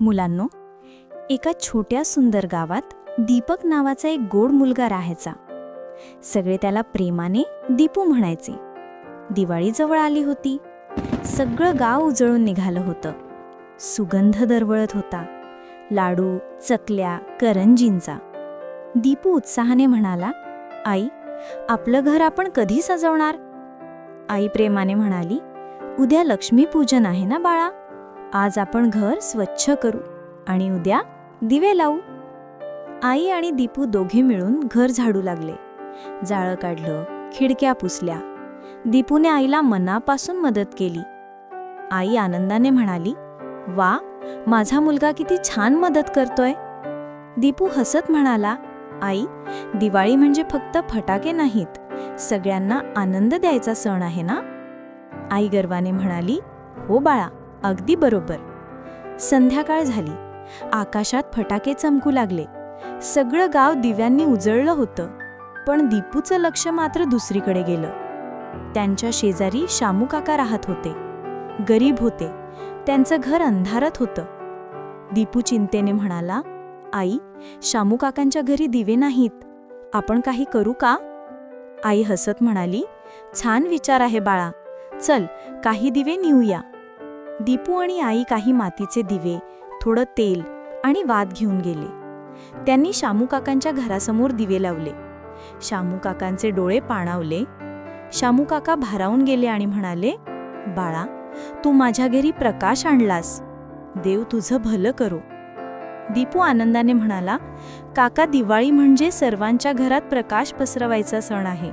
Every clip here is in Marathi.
मुलांनो एका छोट्या सुंदर गावात दीपक नावाचा एक गोड मुलगा राहायचा. सगळे त्याला प्रेमाने दीपू म्हणायचे. दिवाळी जवळ आली होती. सगळं गाव उजळून निघालं होतं. सुगंध दरवळत होता. लाडू चकल्या करंजींचा. दीपू उत्साहाने म्हणाला आई आपलं घर आपण कधी सजवणार? आई प्रेमाने म्हणाली उद्या लक्ष्मीपूजन आहे ना बाळा? आज आपण घर स्वच्छ करू आणि उद्या दिवे लावू. आई आणि दीपू दोघे मिळून घर झाडू लागले. जाळं काढलं खिडक्या पुसल्या. दीपूने आईला मनापासून मदत केली. आई आनंदाने म्हणाली वा माझा मुलगा किती छान मदत करतोय. दीपू हसत म्हणाला आई दिवाळी म्हणजे फक्त फटाके नाहीत सगळ्यांना आनंद द्यायचा सण आहे ना? आई गर्वाने म्हणाली हो बाळा अगदी बरोबर. संध्याकाळ झाली. आकाशात फटाके चमकू लागले. सगळं गाव दिव्यांनी उजळलं होतं. पण दीपूचं लक्ष मात्र दुसरीकडे गेलं. त्यांच्या शेजारी शामू काका राहत होते. गरीब होते. त्यांचं घर अंधारत होतं. दीपू चिंतेने म्हणाला आई शामू काकांच्या घरी दिवे नाहीत. आपण काही करू का? आई हसत म्हणाली छान विचार आहे बाळा. चल काही दिवे नेऊया. दीपू आणि आई काही मातीचे दिवे थोडं तेल आणि वाद घेऊन गेले. त्यांनी शामू काकांच्या घरासमोर दिवे लावले. शामू काकांचे डोळे पाणावले. शामू काका भारावून गेले आणि म्हणाले बाळा तू माझ्या घरी प्रकाश आणलास. देव तुझं भलं करो. दीपू आनंदाने म्हणाला काका दिवाळी म्हणजे सर्वांच्या घरात प्रकाश पसरवायचा सण आहे.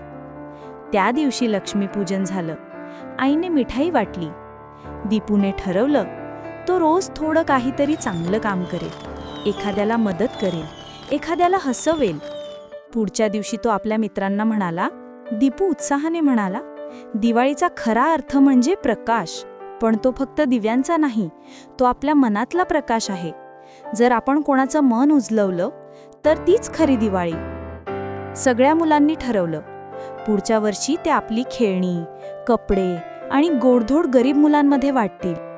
त्या दिवशी लक्ष्मीपूजन झालं. आईने मिठाई वाटली. दीपूने ठरवलं तो रोज थोडं काहीतरी चांगलं काम करेल. एखाद्याला मदत करेल एखाद्याला हसवेल. पुढच्या दिवशी तो आपल्या मित्रांना म्हणाला दीपू उत्साहाने म्हणाला दिवाळीचा खरा अर्थ म्हणजे प्रकाश. पण तो फक्त दिव्यांचा नाही तो आपल्या मनातला प्रकाश आहे. जर आपण कोणाचं मन उजलवलं तर तीच खरी दिवाळी. सगळ्या मुलांनी ठरवलं. पुढच्या वर्षी ते आपली खेळणी कपडे आणि गोडधोड गरीब मुलांमध्ये वाटतील.